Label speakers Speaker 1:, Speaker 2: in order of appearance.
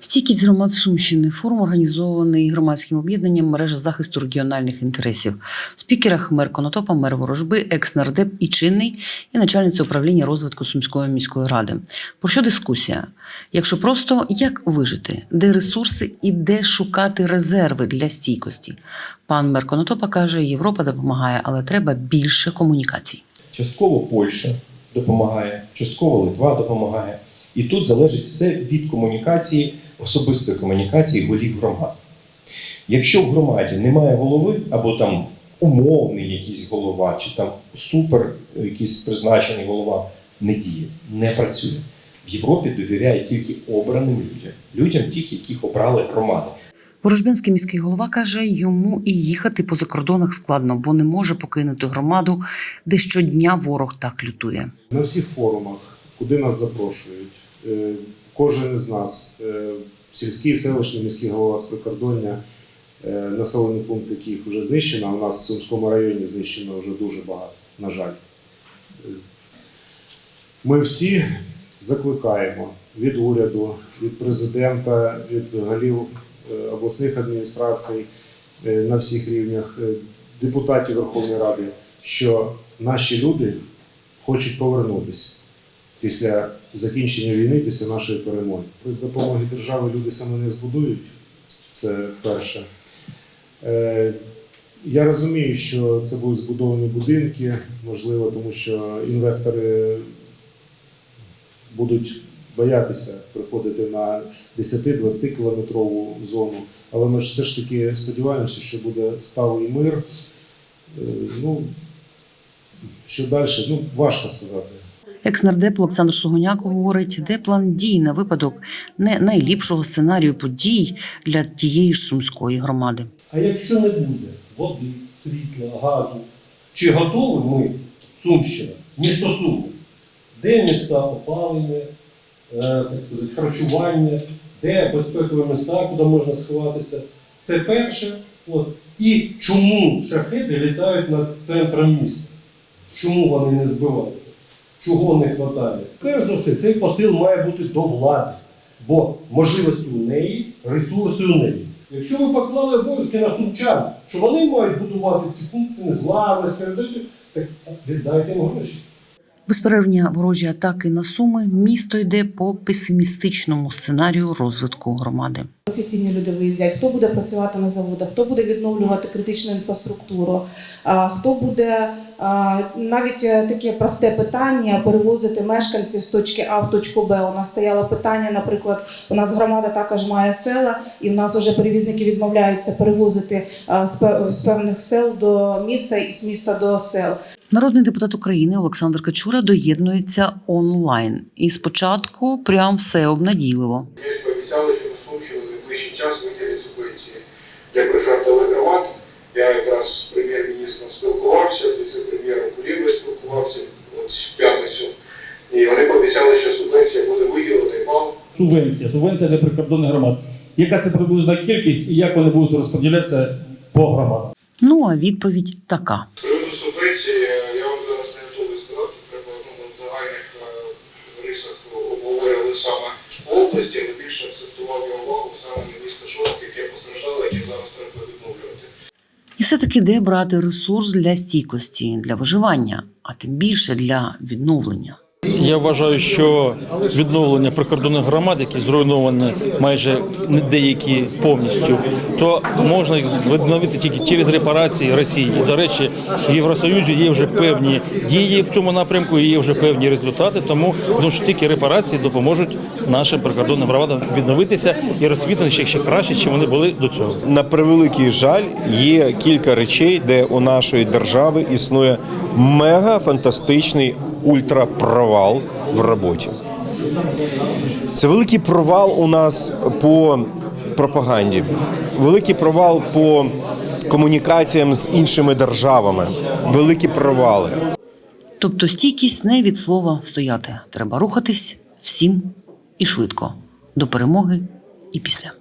Speaker 1: Стійкість громад Сумщини форум організований громадським об'єднанням мережа захисту регіональних інтересів. В спікерах мер Конотопа, мер Ворожби, екс-нардеп і чинний і начальниця управління розвитку Сумської міської ради. Про що дискусія? Якщо просто як вижити, де ресурси і де шукати резерви для стійкості. Пан мер Конотопа каже, Європа допомагає, але треба більше комунікацій.
Speaker 2: Частково Польща допомагає, частково Литва допомагає. І тут залежить все від комунікації, особистої комунікації голів громад. Якщо в громаді немає голови, або там умовний якийсь голова, чи там супер якийсь призначений голова, не діє, не працює. В Європі довіряє тільки обраним людям, людям тих, яких обрали громади.
Speaker 1: Ворожбинський міський голова каже, йому і їхати по закордонах складно, бо не може покинути громаду, де щодня ворог так лютує.
Speaker 3: На всіх форумах, куди нас запрошують, е, кожен із нас, е, сільський, селищний міський голова з прикордоння, е, населений пункт, яких вже знищено, а у нас в Сумському районі знищено вже дуже багато, на жаль. Ми всі закликаємо від уряду, від президента, від голів е, обласних адміністрацій на всіх рівнях, депутатів Верховної Ради, що наші люди хочуть повернутися після закінчення війни, після нашої перемоги. Без допомоги держави люди саме не збудують. Це перше. Е, я розумію, що це будуть збудовані будинки, можливо, тому що інвестори будуть боятися приходити на 10-20 кілометрову зону. Але ми ж все ж таки сподіваємося, що буде сталий мир. Е, Ну, що далі? Ну, важко сказати.
Speaker 1: Екс-нардеп Олександр Сугоняк говорить, де план дій на випадок не найліпшого сценарію подій для тієї ж сумської громади.
Speaker 4: А якщо не буде води, світла, газу, чи готові ми, Сумщина, місто Суми, де міста опалення, е, так сказати, харчування, де безпекові міста, куди можна сховатися? Це перше. От. І чому шахеди літають над центром міста? Чому вони не збиваються? Чого не вистачає? Перш за все, цей посил має бути до влади, бо можливості у неї, ресурси у неї. Якщо ви поклали обов'язки на сумчан, що вони мають будувати ці пункти незламності, так віддайте їм гроші.
Speaker 1: Безперервні ворожі атаки на суми місто йде по песимістичному сценарію розвитку громади.
Speaker 5: Професійні люди виїздять, хто буде працювати на заводах, хто буде відновлювати критичну інфраструктуру, хто буде навіть е, таке просте питання перевозити мешканців з точки А в точку Б. У нас стояло питання, наприклад, у нас громада також має села, і в нас вже перевізники відмовляються перевозити з певних сел до міста і з міста до сел.
Speaker 1: Народний депутат України Олександр Качура доєднується онлайн. І спочатку прям все обнадійливо.
Speaker 6: Ми пообіцяли, що на Сумщину в найближчий час виділять субвенції для прифронтових громад. Я якраз з прем'єр-міністром спілкувався, з віце-прем'єром Кулібою спілкувався от в п'ятницю. І вони пообіцяли, що субвенція буде виділена і мав.
Speaker 7: субвенція, субвенція для прикордонних громад. Яка це приблизна кількість і як вони будуть розподілятися по громадам?
Speaker 1: Ну а відповідь така:
Speaker 6: обговорювали саме області, більше акцентував я увагу саме на місто Шостки, яке постраждало, яке зараз треба відновлювати.
Speaker 1: і все-таки де брати ресурс для стійкості, для виживання, а тим більше для відновлення.
Speaker 8: Я вважаю, що відновлення прикордонних громад, які зруйновані майже не деякі повністю, то можна їх відновити тільки через репарації Росії. До речі, в Євросоюзі є вже певні дії в цьому напрямку, і є вже певні результати. Тому тому що тільки репарації допоможуть нашим прикордонним громадам відновитися і розквітнути ще ще краще, чим вони були до цього.
Speaker 2: На превеликий жаль, є кілька речей, де у нашої держави існує мега фантастичний ультрапровал в роботі. Це великий провал у нас по пропаганді, великий провал по комунікаціям з іншими державами, великі провали.
Speaker 1: Тобто стійкість не від слова стояти. Треба рухатись всім і швидко до перемоги і після.